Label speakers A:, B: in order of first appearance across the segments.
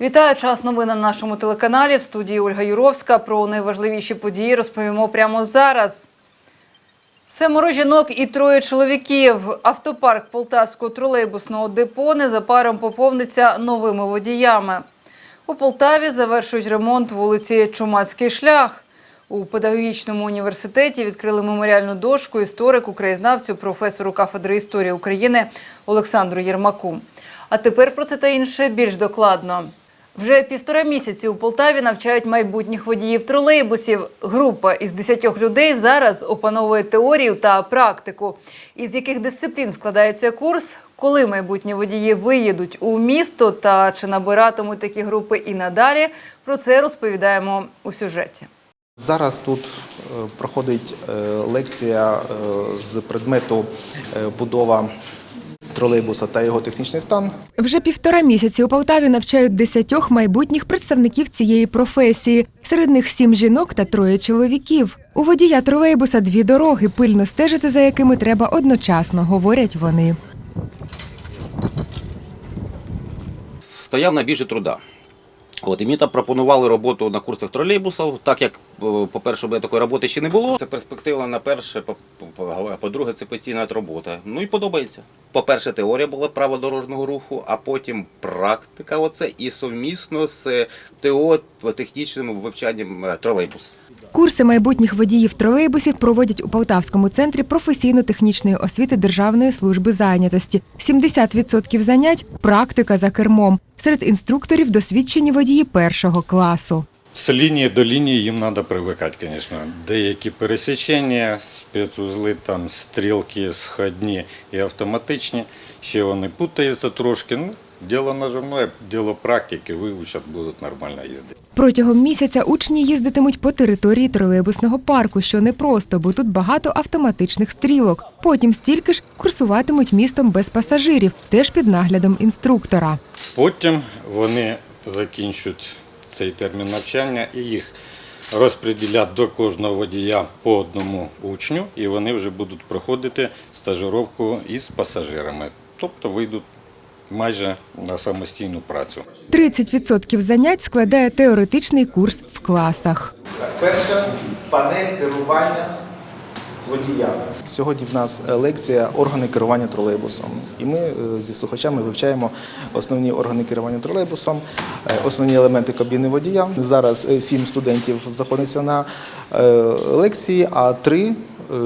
A: Вітаю час новин на нашому телеканалі. В студії Ольга Юровська. Про найважливіші події розповімо прямо зараз. Семеро жінок і троє чоловіків. Автопарк Полтавського тролейбусного депо незабаром поповниться новими водіями. У Полтаві завершують ремонт вулиці Чумацький шлях. У педагогічному університеті відкрили меморіальну дошку історику, краєзнавцю, професору кафедри історії України Олександру Єрмаку. А тепер про це та інше більш докладно. Вже півтора місяці у Полтаві навчають майбутніх водіїв тролейбусів. Група із 10 людей зараз опановує теорію та практику. Із яких дисциплін складається курс, коли майбутні водії виїдуть у місто та чи набиратимуть такі групи і надалі. Про це розповідаємо у сюжеті.
B: Зараз тут е, проходить е, лекція е, з предмету будова тролейбуса та його технічний стан.
C: Вже півтора місяці у Полтаві навчають десятьох майбутніх представників цієї професії. Серед них сім жінок та троє чоловіків. У водія тролейбуса дві дороги, пильно стежити за якими треба одночасно, говорять вони.
D: стояв на біржі труда. От, і мені там пропонували роботу на курсах тролейбусів, так як, по-перше, мене такої роботи ще не було. Це перспектива на перше, по- по- а по-друге, це постійна робота. Ну і подобається. По-перше, теорія була право дорожнього руху, а потім практика оце і совмісно з ТО технічним вивчанням е, тролейбуса.
C: Курси майбутніх водіїв тролейбусів проводять у Полтавському центрі професійно-технічної освіти Державної служби зайнятості. 70% занять практика за кермом. Серед інструкторів досвідчені водії першого класу.
E: З лінії до лінії їм треба привикати, звісно. Деякі пересічення, спецузли, там, стрілки, сходні і автоматичні. Ще вони путаються трошки. Ну, діло наживне, діло практики, вивчать, будуть нормально їздити.
C: Протягом місяця учні їздитимуть по території тролейбусного парку, що непросто, бо тут багато автоматичних стрілок. Потім стільки ж курсуватимуть містом без пасажирів, теж під наглядом інструктора.
E: Потім вони закінчують цей термін навчання і їх розподілять до кожного водія по одному учню, і вони вже будуть проходити стажировку із пасажирами. Тобто вийдуть майже на самостійну працю.
C: 30% занять складає теоретичний курс в класах.
B: Перша панель керування водіями. Сьогодні в нас е, лекція органи керування тролейбусом. І ми е, зі слухачами вивчаємо основні органи керування тролейбусом, е, основні елементи кабіни водія. Зараз сім студентів знаходяться на лекції, а три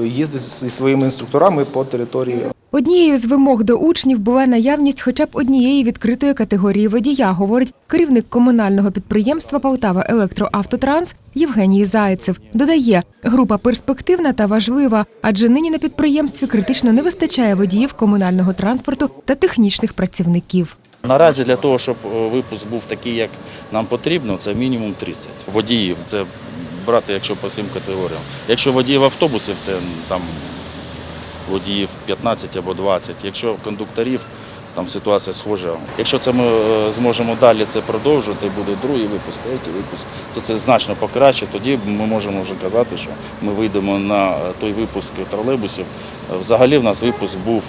B: їздять зі своїми інструкторами по території
C: Однією з вимог до учнів була наявність хоча б однієї відкритої категорії водія, говорить керівник комунального підприємства Полтава Електроавтотранс Євгеній Зайцев. Додає, група перспективна та важлива, адже нині на підприємстві критично не вистачає водіїв комунального транспорту та технічних працівників.
F: Наразі для того, щоб е, випуск був такий, як нам потрібно, це мінімум 30 водіїв. Це брати, якщо по цим категоріям. Якщо водіїв автобусів, це там водіїв 15 або 20. Якщо кондукторів, там ситуація схожа. Якщо це ми е, зможемо далі це продовжувати, буде другий випуск, третій випуск, то це значно покраще. Тоді ми можемо вже казати, що ми вийдемо на е, той випуск тролейбусів. Е, Взагалі в нас випуск був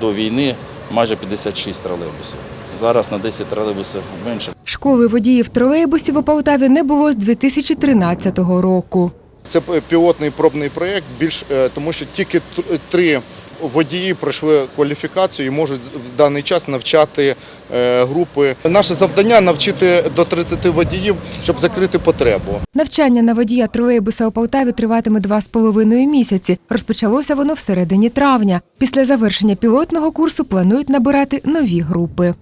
F: до війни майже 56 тролейбусів. Зараз на 10 тролейбусів менше.
C: Школи водіїв тролейбусів у Полтаві не було з 2013 року.
G: Це пілотний пробний проєкт, більш тому що тільки три водії пройшли кваліфікацію і можуть в даний час навчати е, групи. Наше завдання навчити до 30 водіїв, щоб закрити потребу.
C: Навчання на водія тролейбуса у Полтаві триватиме два з половиною місяці. Розпочалося воно в середині травня. Після завершення пілотного курсу планують набирати нові групи.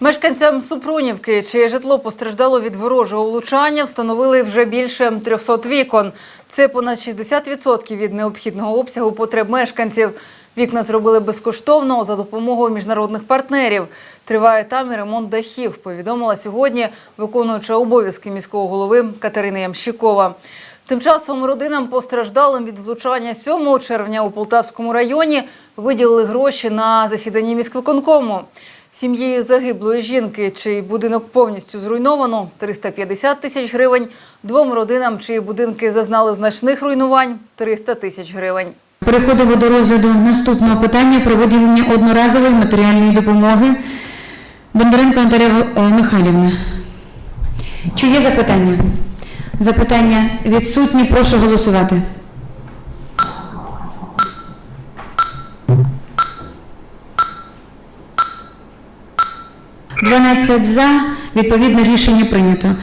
A: Мешканцям Супрунівки, чиє житло постраждало від ворожого влучання, встановили вже більше 300 вікон. Це понад 60% від необхідного обсягу потреб мешканців. Вікна зробили безкоштовно за допомогою міжнародних партнерів. Триває там і ремонт дахів, повідомила сьогодні виконуюча обов'язки міського голови Катерина Ямщикова. Тим часом родинам постраждалим від влучання 7 червня у Полтавському районі виділили гроші на засіданні міськвиконкому. Сім'ї загиблої жінки, чий будинок повністю зруйновано 350 тисяч гривень. Двом родинам, чиї будинки зазнали значних руйнувань 300 тисяч гривень.
H: Переходимо до розгляду наступного питання про виділення одноразової матеріальної допомоги. Бондаренко Наталія е, Михайлівна. Чи є запитання? Запитання відсутні. Прошу голосувати. Дванадцять за. Відповідне рішення прийнято.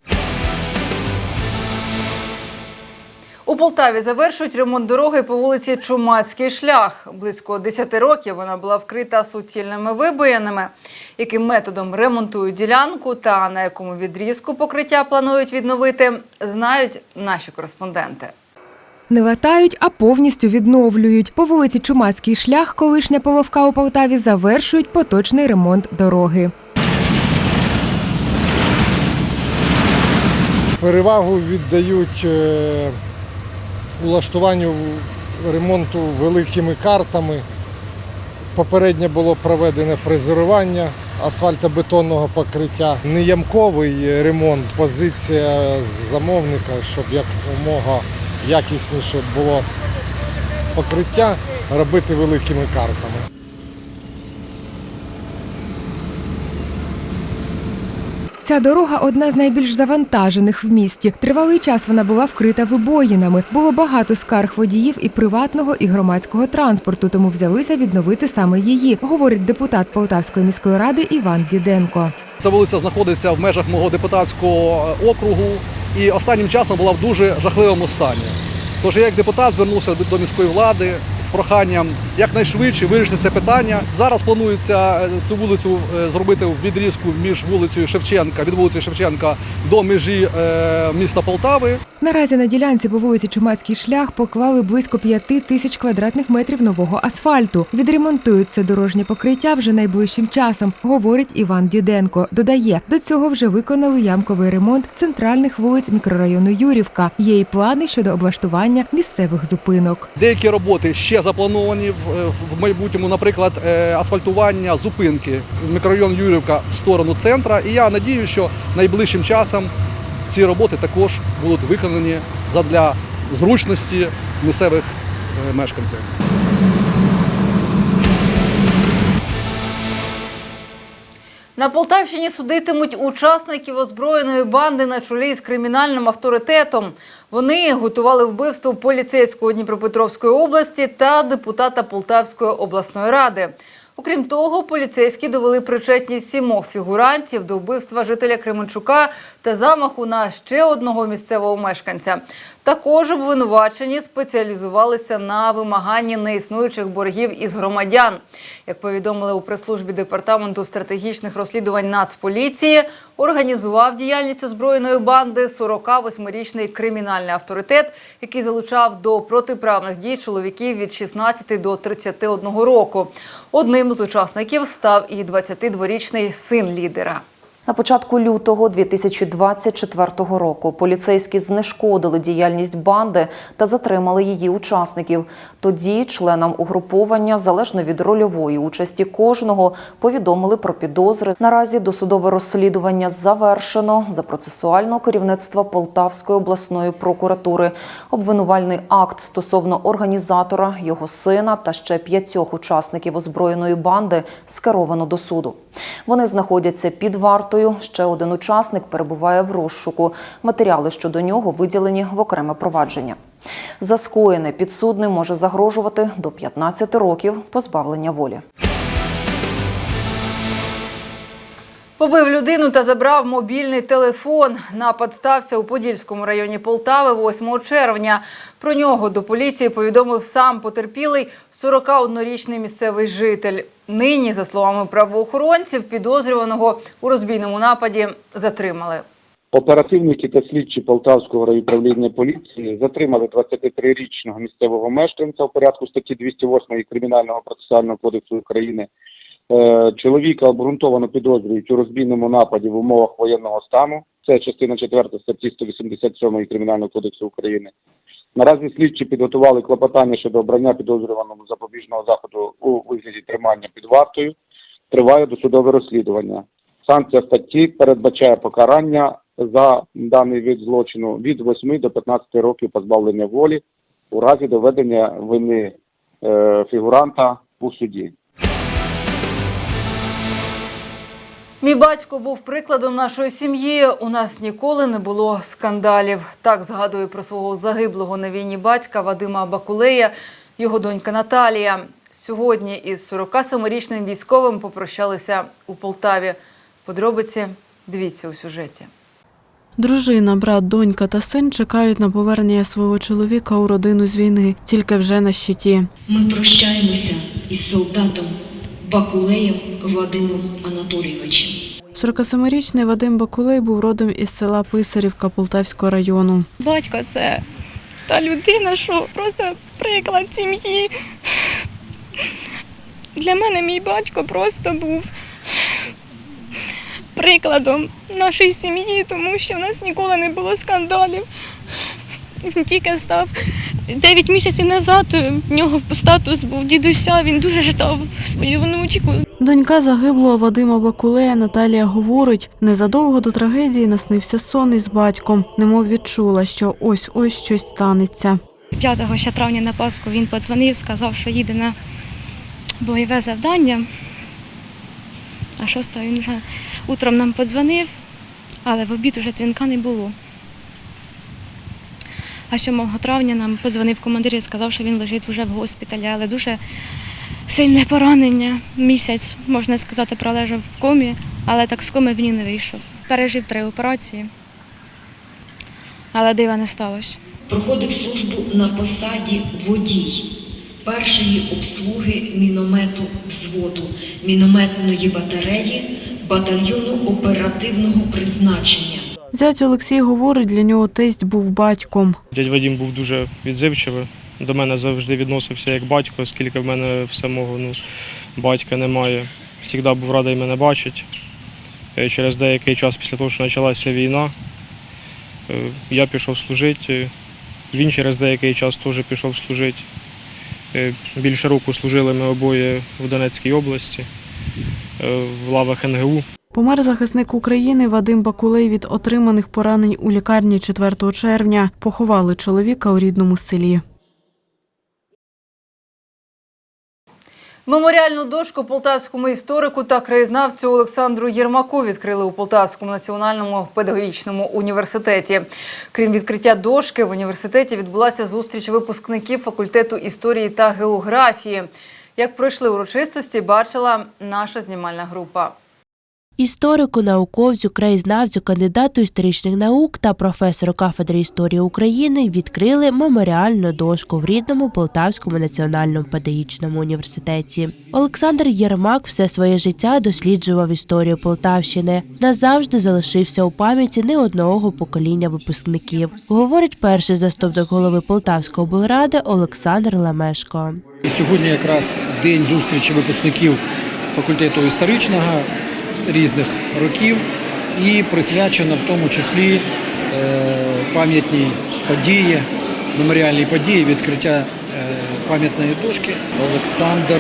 A: У Полтаві завершують ремонт дороги по вулиці Чумацький шлях. Близько 10 років вона була вкрита суцільними вибоїнами. Яким методом ремонтують ділянку та на якому відрізку покриття планують відновити, знають наші кореспонденти.
C: Не латають, а повністю відновлюють. По вулиці Чумацький шлях, колишня половка у Полтаві, завершують поточний ремонт дороги.
I: Перевагу віддають е, улаштуванню ремонту великими картами. Попередньо було проведене фрезерування асфальтобетонного покриття. Неямковий ремонт, позиція замовника, щоб якомога якісніше було покриття, робити великими картами.
C: Ця дорога одна з найбільш завантажених в місті. Тривалий час вона була вкрита вибоїнами. Було багато скарг водіїв і приватного, і громадського транспорту, тому взялися відновити саме її, говорить депутат Полтавської міської ради Іван Діденко.
J: Ця вулиця знаходиться в межах мого депутатського округу і останнім часом була в дуже жахливому стані. Тож я як депутат звернувся до- міської влади з проханням якнайшвидше вирішити це питання. Зараз планується е, цю вулицю е, зробити в відрізку між вулицею Шевченка від вулиці Шевченка до межі е, міста Полтави.
C: Наразі на ділянці по вулиці Чумацький шлях поклали близько п'яти тисяч квадратних метрів нового асфальту. Відремонтують це дорожнє покриття вже найближчим часом, говорить Іван Діденко. Додає, до цього вже виконали ямковий ремонт центральних вулиць мікрорайону Юрівка. Є і плани щодо облаштування місцевих зупинок.
J: Деякі роботи ще заплановані в, в майбутньому, наприклад, е, асфальтування зупинки в мікрорайон Юрівка в сторону центра. І я надію, що найближчим часом ці роботи також будуть виконані задля зручності місцевих е, мешканців.
A: На Полтавщині судитимуть учасників озброєної банди на чолі з кримінальним авторитетом. Вони готували вбивство поліцейського Дніпропетровської області та депутата Полтавської обласної ради. Окрім того, поліцейські довели причетність сімох фігурантів до вбивства жителя Кременчука та замаху на ще одного місцевого мешканця. Також обвинувачені спеціалізувалися на вимаганні неіснуючих боргів із громадян. Як повідомили у прес-службі департаменту стратегічних розслідувань Нацполіції, організував діяльність озброєної банди 48-річний кримінальний авторитет, який залучав до протиправних дій чоловіків від 16 до 31 року. Одним з учасників став і 22-річний син лідера.
K: На початку лютого 2024 року поліцейські знешкодили діяльність банди та затримали її учасників. Тоді членам угруповання, залежно від рольової участі кожного, повідомили про підозри. Наразі досудове розслідування завершено за процесуального керівництва Полтавської обласної прокуратури. Обвинувальний акт стосовно організатора, його сина та ще п'ятьох учасників озброєної банди скеровано до суду. Вони знаходяться під вартою. Ще один учасник перебуває в розшуку. Матеріали щодо нього виділені в окреме провадження. За скоєне підсудним може загрожувати до 15 років позбавлення волі.
A: Побив людину та забрав мобільний телефон. Напад стався у Подільському районі Полтави 8 червня. Про нього до поліції повідомив сам потерпілий 41-річний місцевий житель. Нині, за словами правоохоронців, підозрюваного у розбійному нападі затримали.
L: Оперативники та слідчі Полтавського райуправління поліції затримали 23-річного місцевого мешканця в порядку статті 208 Кримінального процесуального кодексу України. Е, Чоловіка обґрунтовано підозрюють у розбійному нападі в умовах воєнного стану. Це частина 4 статті 187 Кримінального кодексу України. Наразі слідчі підготували клопотання щодо обрання підозрюваному запобіжного заходу у вигляді тримання під вартою. Триває досудове розслідування. Санкція статті передбачає покарання за даний вид злочину від 8 до 15 років позбавлення волі у разі доведення вини е, фігуранта у суді.
A: Мій батько був прикладом нашої сім'ї. У нас ніколи не було скандалів. Так згадує про свого загиблого на війні батька Вадима Бакулея, його донька Наталія. Сьогодні із 47-річним військовим попрощалися у Полтаві. Подробиці дивіться у сюжеті.
M: Дружина, брат, донька та син чекають на повернення свого чоловіка у родину з війни, тільки вже на щиті.
N: Ми прощаємося із солдатом Бакулеєм Вадимом Анатолійовичем.
M: 47-річний Вадим Бакулей був родом із села Писарівка Полтавського району.
O: Батько це та людина, що просто приклад сім'ї. Для мене мій батько просто був прикладом нашої сім'ї, тому що в нас ніколи не було скандалів. Він тільки став 9 місяців назад, в нього статус був дідуся, він дуже ждав свою внучку.
M: Донька загиблого Вадима Бакулея Наталія говорить, незадовго до трагедії наснився сон із батьком, немов відчула, що ось-ось щось станеться.
O: 5 ще травня на Пасху він подзвонив, сказав, що їде на бойове завдання. А 6 він вже утром нам подзвонив, але в обід уже дзвінка не було. А 7 травня нам подзвонив командир і сказав, що він лежить вже в госпіталі, але дуже сильне поранення. Місяць, можна сказати, пролежав в комі, але так з коми він і не вийшов. Пережив три операції, але дива не сталося.
N: Проходив службу на посаді водій першої обслуги міномету взводу, мінометної батареї, батальйону оперативного призначення.
M: Зять Олексій говорить, для нього тесть був батьком.
P: Дядь Вадім був дуже відзивчивий. До мене завжди відносився як батько, оскільки в мене в самого ну, батька немає. Завжди був радий мене бачити. Е, Через деякий час після того, що почалася війна, е, я пішов служити. Він через деякий час теж пішов служити. Е, Більше року служили ми обоє в Донецькій області, в лавах НГУ.
M: Помер захисник України Вадим Бакулей від отриманих поранень у лікарні 4 червня. Поховали чоловіка у рідному селі.
A: Меморіальну дошку полтавському історику та краєзнавцю Олександру Єрмаку відкрили у Полтавському національному педагогічному університеті. Крім відкриття дошки, в університеті відбулася зустріч випускників факультету історії та географії. Як пройшли урочистості, бачила наша знімальна група.
Q: Історику, науковцю, краєзнавцю, кандидату історичних наук та професору кафедри історії України відкрили меморіальну дошку в рідному Полтавському національному педагогічному університеті. Олександр Єрмак все своє життя досліджував історію Полтавщини. Назавжди залишився у пам'яті не одного покоління випускників, говорить перший заступник голови Полтавської облради Олександр Лемешко.
R: І сьогодні якраз день зустрічі випускників факультету історичного різних років і присвячено в тому числі е, пам'ятній події, меморіальній події відкриття е, пам'ятної дошки. Олександр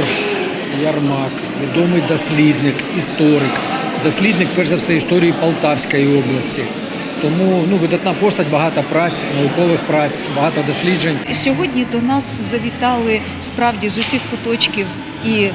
R: Ярмак, відомий дослідник, історик, дослідник, перш за все, історії Полтавської області. Тому ну, видатна постать, багато праць, наукових праць, багато досліджень.
S: Сьогодні до нас завітали справді з усіх куточків і е,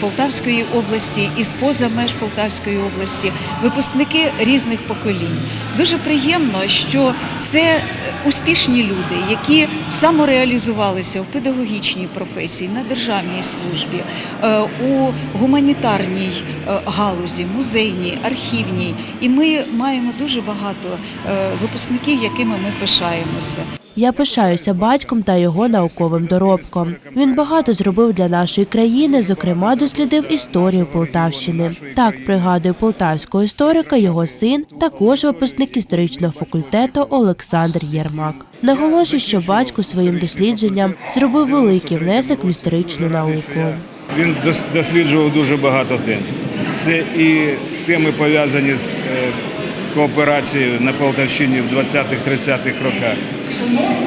S: Полтавської області, і з поза меж Полтавської області, випускники різних поколінь. Дуже приємно, що це е, успішні люди, які самореалізувалися в педагогічній професії, на державній службі, е, у гуманітарній галузі, музейній, архівній. І ми маємо дуже багато випускників, якими ми пишаємося.
Q: Я пишаюся батьком та його науковим доробком. Він багато зробив для нашої країни, зокрема, дослідив історію Полтавщини. Так пригадує полтавського історика його син, також випускник історичного факультету Олександр Єрмак. Наголошує, що батько своїм дослідженням зробив великий внесок в історичну науку.
T: Він дос- досліджував дуже багато тем. Це і теми пов'язані з кооперацією на Полтавщині в 20-30-х роках.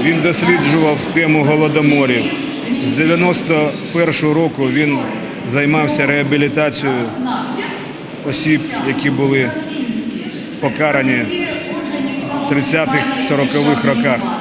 T: Він досліджував тему голодоморів. З 91-го року він займався реабілітацією осіб, які були покарані в 30-х, 40-х роках.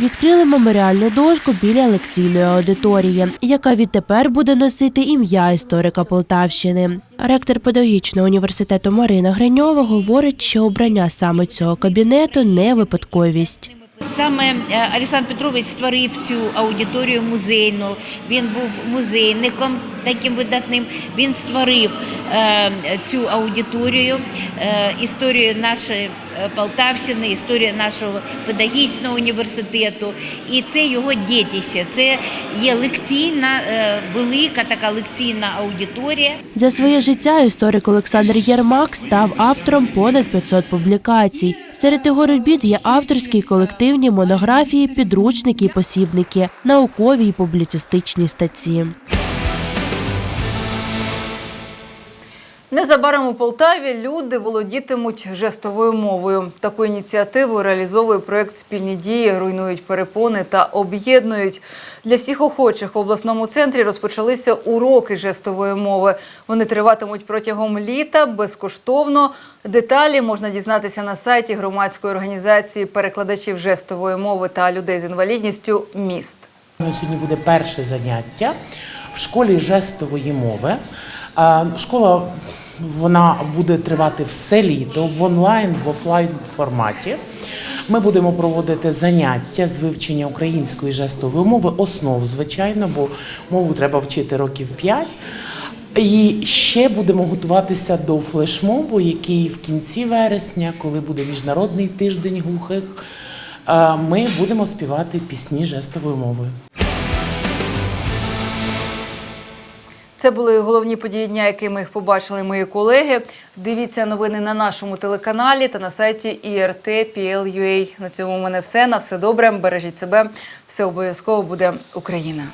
Q: Відкрили меморіальну дошку біля лекційної аудиторії, яка відтепер буде носити ім'я історика Полтавщини. Ректор педагогічного університету Марина Гриньова говорить, що обрання саме цього кабінету не випадковість.
U: Саме е, Олександр Петрович створив цю аудиторію музейну. Він був музейником таким видатним. Він створив е, цю аудиторію, е, історію нашої е, Полтавщини, історію нашого педагогічного університету. І це його дітище. Це є лекційна, е, велика така лекційна аудиторія.
Q: За своє життя історик Олександр Єрмак став автором понад 500 публікацій. Серед його робіт є авторські колективні монографії, підручники і посібники, наукові і публіцистичні статті.
A: Незабаром у Полтаві люди володітимуть жестовою мовою. Таку ініціативу реалізовує проєкт Спільні дії, руйнують перепони та об'єднують. Для всіх охочих в обласному центрі розпочалися уроки жестової мови. Вони триватимуть протягом літа безкоштовно. Деталі можна дізнатися на сайті громадської організації перекладачів жестової мови та людей з інвалідністю міст.
M: Сьогодні буде перше заняття в школі жестової мови. Школа вона буде тривати все літо в онлайн, в офлайн форматі. Ми будемо проводити заняття з вивчення української жестової мови, основ, звичайно, бо мову треба вчити років 5. І ще будемо готуватися до флешмобу, який в кінці вересня, коли буде міжнародний тиждень глухих, е, ми будемо співати пісні жестовою мовою.
A: Це були головні події дня, якими їх побачили мої колеги. Дивіться новини на нашому телеканалі та на сайті IRT.PL.UA. На цьому в мене все. На все добре. Бережіть себе. Все обов'язково буде Україна.